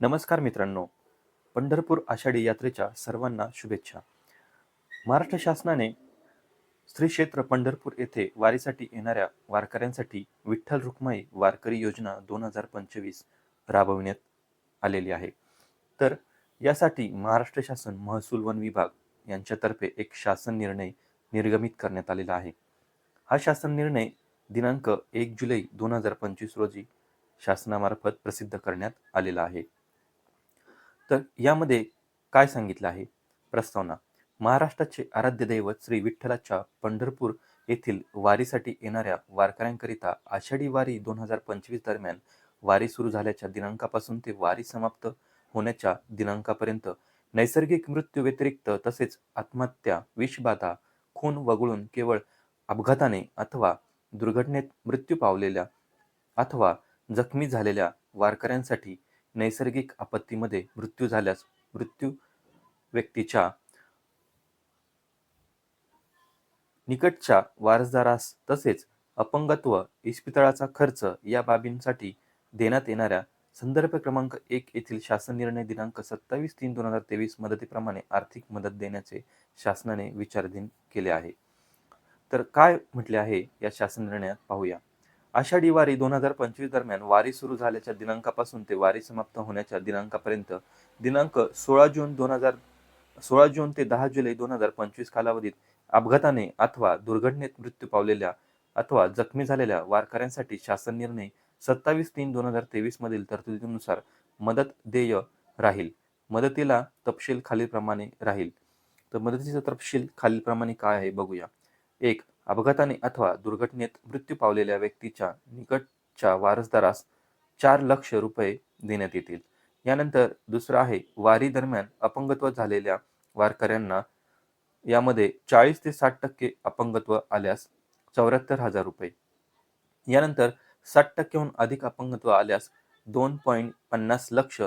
नमस्कार मित्रांनो. पंढरपूर आषाढी यात्रेच्या सर्वांना शुभेच्छा. महाराष्ट्र शासनाने श्री क्षेत्र पंढरपूर येथे वारीसाठी येणाऱ्या वारकऱ्यांसाठी विठ्ठल रुक्माई वारकरी योजना दोन हजार पंचवीस राबविण्यात आलेली आहे. तर यासाठी महाराष्ट्र शासन महसूल वन विभाग यांच्यातर्फे एक शासन निर्णय निर्गमित करण्यात आलेला आहे. हा शासन निर्णय दिनांक एक जुलै दोन हजार पंचवीस रोजी शासनामार्फत प्रसिद्ध करण्यात आलेला आहे. तर यामध्ये काय सांगितलं आहे? प्रस्तावना. महाराष्ट्राचे आराध्य दैवत श्री विठ्ठलाच्या पंढरपूर येथील वारीसाठी येणाऱ्या वारकऱ्यांकरिता आषाढी वारी दोन हजार पंचवीस दरम्यान वारी सुरू झाल्याच्या दिनांकापासून ते वारी समाप्त होण्याच्या दिनांकापर्यंत नैसर्गिक मृत्यू व्यतिरिक्त तसेच आत्महत्या विषबाधा खून वगळून केवळ अपघाताने अथवा दुर्घटनेत मृत्यू पावलेल्या अथवा जखमी झालेल्या वारकऱ्यांसाठी नैसर्गिक आपत्तीमध्ये मृत्यू झाल्यास मृत्यू व्यक्तीच्या निकटच्या वारसदारास तसेच अपंगत्व इस्पितळाचा खर्च या बाबींसाठी देण्यात येणाऱ्या संदर्भ क्रमांक एक येथील शासन निर्णय दिनांक सत्तावीस तीन दोन हजार तेवीस मदतीप्रमाणे आर्थिक मदत देण्याचे शासनाने विचाराधीन केले आहे. तर काय म्हटले आहे या शासन निर्णयात पाहूया. आषाढी वारी दोन हजार पंचवीस दरम्यान वारी सुरू झाल्याच्या दिनांकापासून ते वारी समाप्त होण्याच्या दिनांकापर्यंत दिनांक सोळा जून दोन हजार सोळा जून ते दहा जुलै दोन हजार पंचवीस कालावधीत अपघाताने अथवा दुर्घटनेत मृत्यू पावलेल्या अथवा जखमी झालेल्या वारकऱ्यांसाठी शासन निर्णय सत्तावीस तीन दोन हजार तेवीस मधील तरतुदीनुसार मदत देय राहील. मदतीला तपशील खालीलप्रमाणे राहील. तर मदतीचा तपशील खालीलप्रमाणे काय आहे बघूया. एक अपघाताने अथवा दुर्घटनेत मृत्यू पावलेल्या व्यक्तीच्या निकटच्या वारसदारास चार लक्ष रुपये देण्यात येतील. यानंतर दुसरं आहे वारी दरम्यान अपंगत्व झालेल्या वारकऱ्यांना यामध्ये चाळीस ते साठ टक्के अपंगत्व आल्यास चौऱ्याहत्तर हजार रुपये. यानंतर साठ टक्क्याहून अधिक अपंगत्व आल्यास दोन पॉईंट पन्नास लक्ष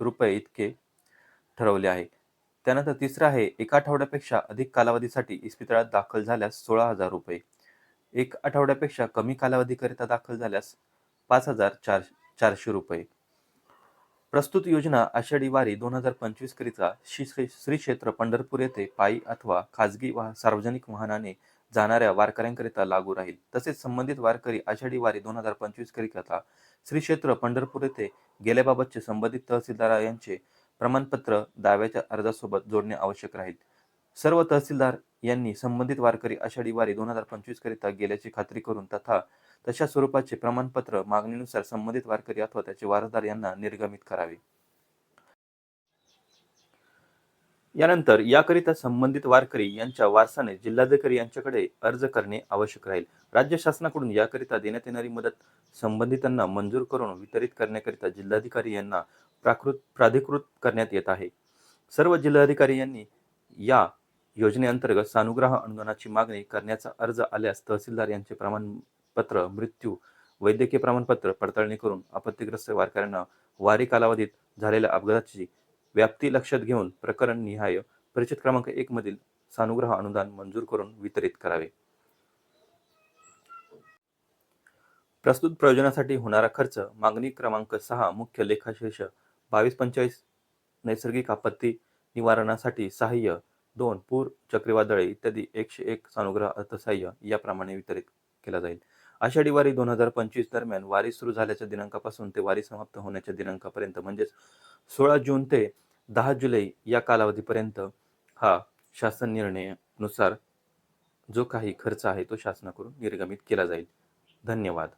रुपये इतके ठरवले आहे. त्यानंतर तिसरं आहे एका आठवड्यापेक्षा अधिक कालावधीसाठी इस्पितळात दाखल झाल्यास सोळा हजार रुपये. एक आठवड्यापेक्षा कमी कालावधीकरिता दाखल झाल्यास पाच हजार चार चारशे रुपये. प्रस्तुत योजना आषाढी वारी दोन हजार पंचवीस करिता श्री श्री क्षेत्र पंढरपूर येथे पायी अथवा खाजगी वा सार्वजनिक वाहनाने जाणाऱ्या वारकऱ्यांकरिता लागू राहील. तसेच संबंधित वारकरी आषाढी वारी दोन हजार पंचवीस करिता श्री क्षेत्र पंढरपूर येथे गेल्याबाबतचे संबंधित तहसीलदार यांचे प्रमाणपत्र दाव्याच्या अर्जासोबत जोडणे आवश्यक राहील. सर्व तहसीलदार यांनी संबंधित वारकरी आषाढी वारी दोन हजार पंचवीस करिता गेल्याची खात्री करून तथा तशा स्वरूपाचे प्रमाणपत्र मागणीनुसार संबंधित वारकरी अथवा त्याचे वारसदार यांना निर्गमित करावे. यानंतर याकरिता संबंधित वारकरी यांच्या वारसाने जिल्हाधिकारी यांच्याकडे अर्ज करणे आवश्यक राहील. राज्य शासनाकडून याकरिता देण्यात येणारी मदत संबंधितांना मंजूर करून वितरित करण्याकरिता जिल्हाधिकारी यांना प्राकृत प्राधिकृत करण्यात येत आहे. सर्व जिल्हाधिकारी यांनी या योजनेअंतर्गत सानुग्रह अनुदानाची मागणी करण्याचा अर्ज आल्यास तहसीलदार यांचे प्रमाणपत्र मृत्यू वैद्यकीय प्रमाणपत्र पडताळणी करून आपत्तीग्रस्त वारकऱ्यांना वारी कालावधीत झालेल्या अपघाताची व्याप्ती लक्षात घेऊन प्रकरण निहाय परिचित क्रमांक एक मधील सानुग्रह अनुदान मंजूर करून वितरित करावे. प्रस्तुत प्रयोजनासाठी होणारा खर्च मागणी क्रमांक सहा मुख्य लेखाशीर्ष बावीस पंचेचाळीस नैसर्गिक आपत्ती निवारणासाठी सहाय्य दोन पूर चक्रीवादळे इत्यादी एकशे एक सानुग्रह अर्थसहाय्य याप्रमाणे वितरित केला जाईल. आषाढी वारी दोन हजार पंचवीस दरम्यान वारी सुरू झाल्याच्या दिनांकापासून ते वारी समाप्त होण्याच्या दिनांकापर्यंत म्हणजेच सोळा जून ते दहा जुलै या कालावधीपर्यंत हा शासन निर्णयानुसार जो काही खर्च आहे तो शासनाकडून निर्गमित केला जाईल. धन्यवाद.